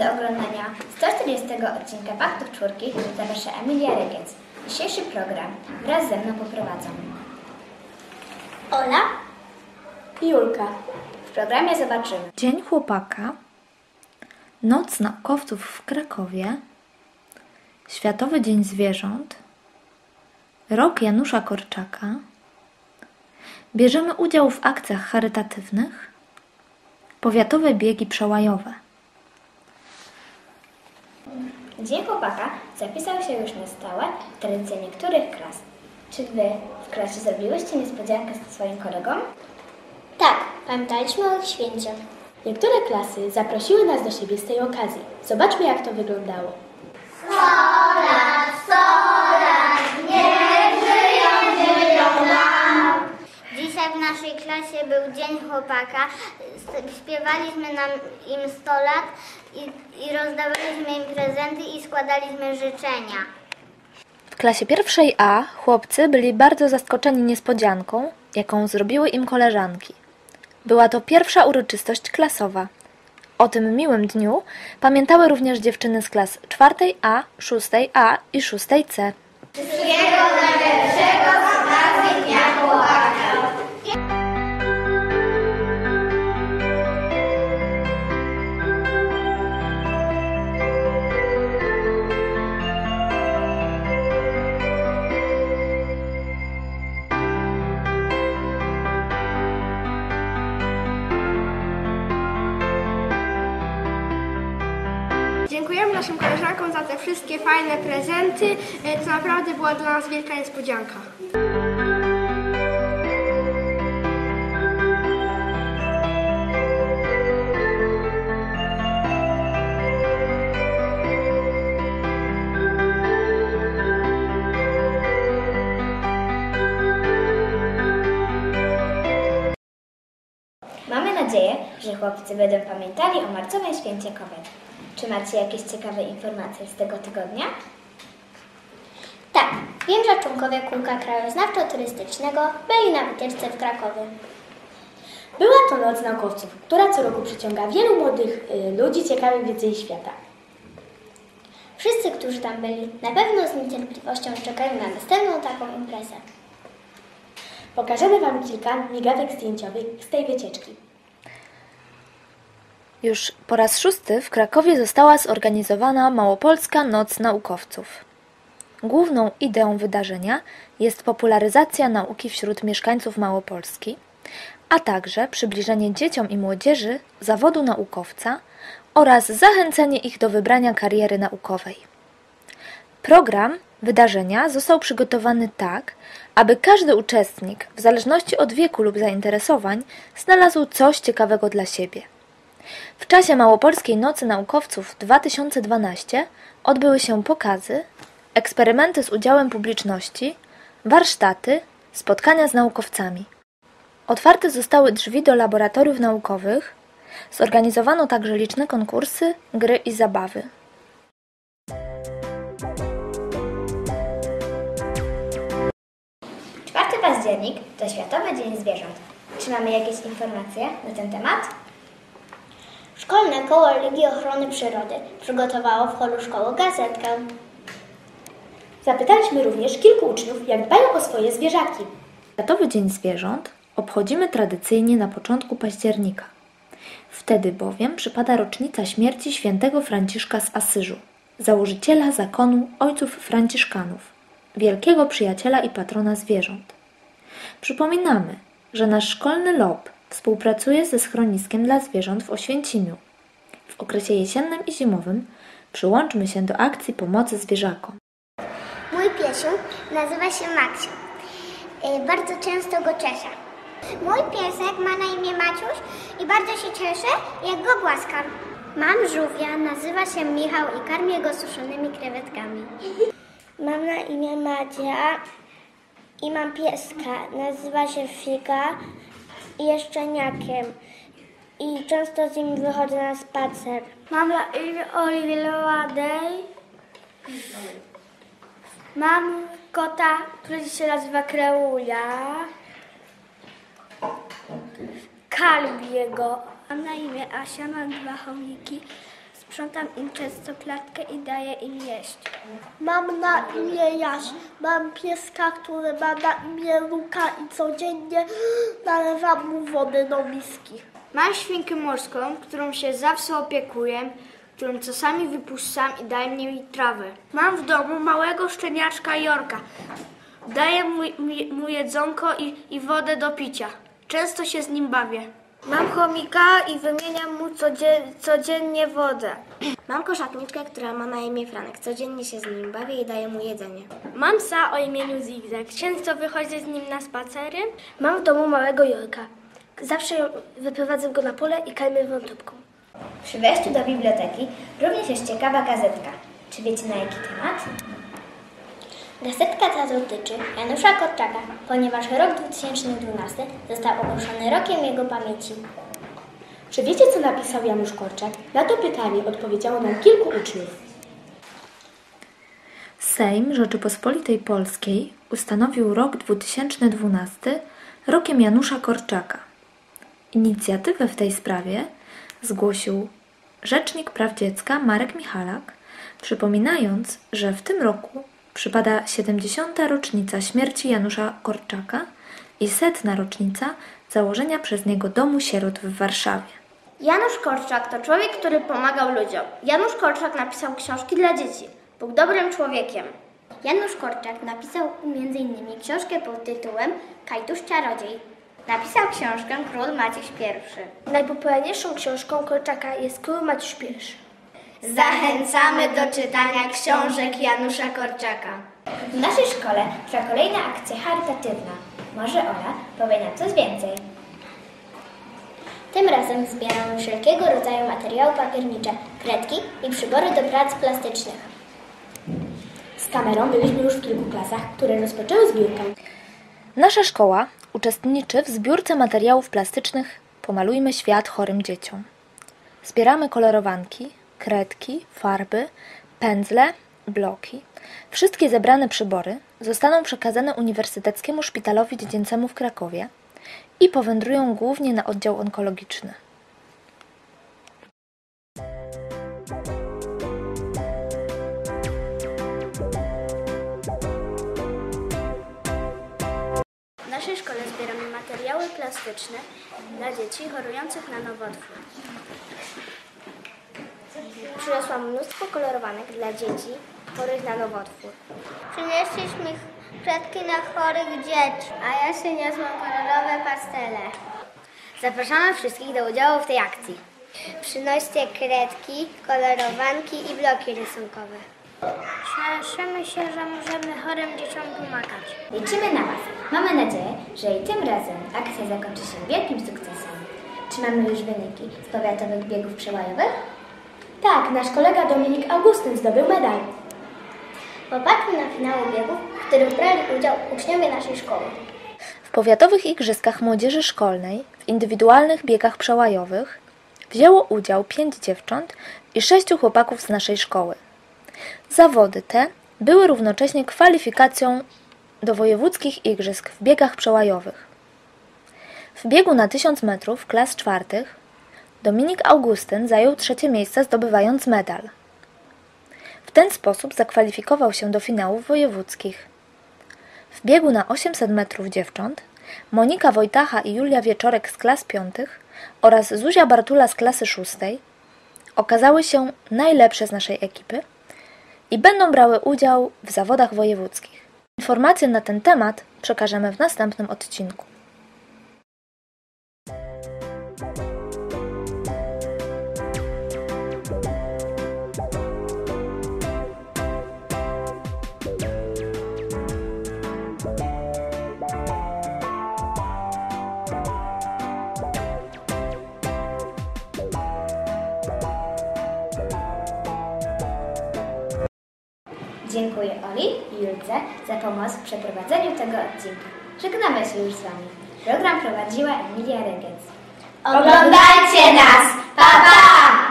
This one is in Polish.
Do oglądania 140 odcinka Faktów Czwórki zaprasza Emilia Regiec. Dzisiejszy program wraz ze mną poprowadzą Ola i Julka. W programie zobaczymy Dzień Chłopaka, Noc Naukowców w Krakowie, Światowy Dzień Zwierząt, Rok Janusza Korczaka, bierzemy udział w akcjach charytatywnych, powiatowe biegi przełajowe. Dzień Chłopaka zapisał się już na stałe w tradycję niektórych klas. Czy Wy w klasie zrobiłyście niespodziankę swoim kolegom? Tak, pamiętaliśmy o ich święcie. Niektóre klasy zaprosiły nas do siebie z tej okazji. Zobaczmy, jak to wyglądało. Chłopaka. Śpiewaliśmy nam im 100 lat i, i rozdawaliśmy im prezenty i składaliśmy życzenia. W klasie pierwszej A chłopcy byli bardzo zaskoczeni niespodzianką, jaką zrobiły im koleżanki. Była to pierwsza uroczystość klasowa. O tym miłym dniu pamiętały również dziewczyny z klas czwartej A, szóstej A i szóstej C. Dziękujemy naszym koleżankom za te wszystkie fajne prezenty. E, To naprawdę była dla nas wielka niespodzianka. Mamy nadzieję, że chłopcy będą pamiętali o marcowej święcie kobiet. Czy macie jakieś ciekawe informacje z tego tygodnia? Tak, wiem, że członkowie kółka krajoznawczo-turystycznego byli na wycieczce w Krakowie. Była to Noc Naukowców, która co roku przyciąga wielu młodych y, ludzi ciekawych wiedzy i świata. Wszyscy, którzy tam byli, na pewno z niecierpliwością czekają na następną taką imprezę. Pokażemy Wam kilka migawek zdjęciowych z tej wycieczki. Już po raz szósty w Krakowie została zorganizowana Małopolska Noc Naukowców. Główną ideą wydarzenia jest popularyzacja nauki wśród mieszkańców Małopolski, a także przybliżenie dzieciom i młodzieży zawodu naukowca oraz zachęcenie ich do wybrania kariery naukowej. Program wydarzenia został przygotowany tak, aby każdy uczestnik, w zależności od wieku lub zainteresowań, znalazł coś ciekawego dla siebie. W czasie Małopolskiej Nocy Naukowców 2012 odbyły się pokazy, eksperymenty z udziałem publiczności, warsztaty, spotkania z naukowcami. Otwarte zostały drzwi do laboratoriów naukowych, zorganizowano także liczne konkursy, gry i zabawy. 4 październik to Światowy Dzień Zwierząt. Czy mamy jakieś informacje na ten temat? Szkolne Koło Ligi Ochrony Przyrody przygotowało w holu szkoły gazetkę. Zapytaliśmy również kilku uczniów, jak dbają o swoje zwierzaki. Światowy Dzień Zwierząt obchodzimy tradycyjnie na początku października. Wtedy bowiem przypada rocznica śmierci świętego Franciszka z Asyżu, założyciela zakonu ojców franciszkanów, wielkiego przyjaciela i patrona zwierząt. Przypominamy, że nasz szkolny LOB współpracuje ze schroniskiem dla zwierząt w Oświęcimiu. W okresie jesiennym i zimowym przyłączmy się do akcji pomocy zwierzakom. Mój piesiu nazywa się Maksiu. Y, Bardzo często go czeszę. Mój piesek ma na imię Maciuś i bardzo się cieszę, jak go głaskam. Mam żółwia, nazywa się Michał i karmię go suszonymi krewetkami. Mam na imię Madzia i mam pieska. Nazywa się Figa i jest szczeniakiem. I często z nim wychodzę na spacer. Mam Oliwia Day. Mam kota, który się nazywa Kreulia. Kalbię go. Mam na imię Asia, mam dwa chomiki. Sprzątam im często klatkę i daję im jeść. Mam na imię Jaś. Mam pieska, który ma na imię Luka i codziennie nalewam mu wody do miski. Mam świnkę morską, którą się zawsze opiekuję, którą czasami wypuszczam i daję mi trawę. Mam w domu małego szczeniaczka Jorka. Daję mu, mu, mu jedzonko i, i wodę do picia. Często się z nim bawię. Mam chomika i wymieniam mu codzie- codziennie wodę. Mam koszatniczkę, która ma na imię Franek. Codziennie się z nim bawię i daję mu jedzenie. Mam psa o imieniu Zigzag. Często wychodzę z nim na spacery. Mam w domu małego Jorka. Zawsze wyprowadzę go na pole i karmię wątróbką. Przy wejściu do biblioteki również jest ciekawa gazetka. Czy wiecie na jaki temat? Gazetka ta dotyczy Janusza Korczaka, ponieważ rok 2012 został ogłoszony rokiem jego pamięci. Czy wiecie, co napisał Janusz Korczak? Na to pytanie odpowiedziało nam kilku uczniów. Sejm Rzeczypospolitej Polskiej ustanowił rok 2012 rokiem Janusza Korczaka. Inicjatywę w tej sprawie zgłosił Rzecznik Praw Dziecka Marek Michalak, przypominając, że w tym roku przypada 70. rocznica śmierci Janusza Korczaka i setna rocznica założenia przez niego Domu Sierot w Warszawie. Janusz Korczak to człowiek, który pomagał ludziom. Janusz Korczak napisał książki dla dzieci. Był dobrym człowiekiem. Janusz Korczak napisał m.in. książkę pod tytułem Kajtusz Czarodziej. Napisał książkę Król Maciuś I. Najpopularniejszą książką Korczaka jest Król Maciuś I. Zachęcamy do czytania książek Janusza Korczaka. W naszej szkole trwa kolejna akcja charytatywna. Może Ola powie nam coś więcej. Tym razem zbieramy wszelkiego rodzaju materiały papiernicze, kredki i przybory do prac plastycznych. Z kamerą byliśmy już w kilku klasach, które rozpoczęły zbiórkę. Nasza szkoła uczestniczy w zbiórce materiałów plastycznych Pomalujmy świat chorym dzieciom. Zbieramy kolorowanki, kredki, farby, pędzle, bloki. Wszystkie zebrane przybory zostaną przekazane Uniwersyteckiemu Szpitalowi Dziecięcemu w Krakowie i powędrują głównie na oddział onkologiczny. W naszej szkole zbieramy materiały plastyczne dla dzieci chorujących na nowotwór. Przyniosłam mnóstwo kolorowanek dla dzieci chorych na nowotwór. Przynieśliśmy kredki na chorych dzieci, a ja przyniosłam kolorowe pastele. Zapraszamy wszystkich do udziału w tej akcji. Przynoście kredki, kolorowanki i bloki rysunkowe. Cieszymy się, że możemy chorym dzieciom pomagać. Liczymy na Was. Mamy nadzieję, że i tym razem akcja zakończy się wielkim sukcesem. Czy mamy już wyniki z powiatowych biegów przełajowych? Tak, nasz kolega Dominik Augustyn zdobył medal. Popatrzmy na finały biegów, w których brali udział uczniowie naszej szkoły. W powiatowych igrzyskach młodzieży szkolnej w indywidualnych biegach przełajowych wzięło udział pięć dziewcząt i sześciu chłopaków z naszej szkoły. Zawody te były równocześnie kwalifikacją do wojewódzkich igrzysk w biegach przełajowych. W biegu na 1000 metrów klas czwartych Dominik Augustyn zajął trzecie miejsce zdobywając medal. W ten sposób zakwalifikował się do finałów wojewódzkich. W biegu na 800 metrów dziewcząt Monika Wojtacha i Julia Wieczorek z klas piątych oraz Zuzia Bartula z klasy szóstej okazały się najlepsze z naszej ekipy i będą brały udział w zawodach wojewódzkich. Informacje na ten temat przekażemy w następnym odcinku. Dziękuję Oli i Julce za pomoc w przeprowadzeniu tego odcinka. Żegnamy się już z Wami. Program prowadziła Emilia Regec. Oglądajcie nas! Pa, pa!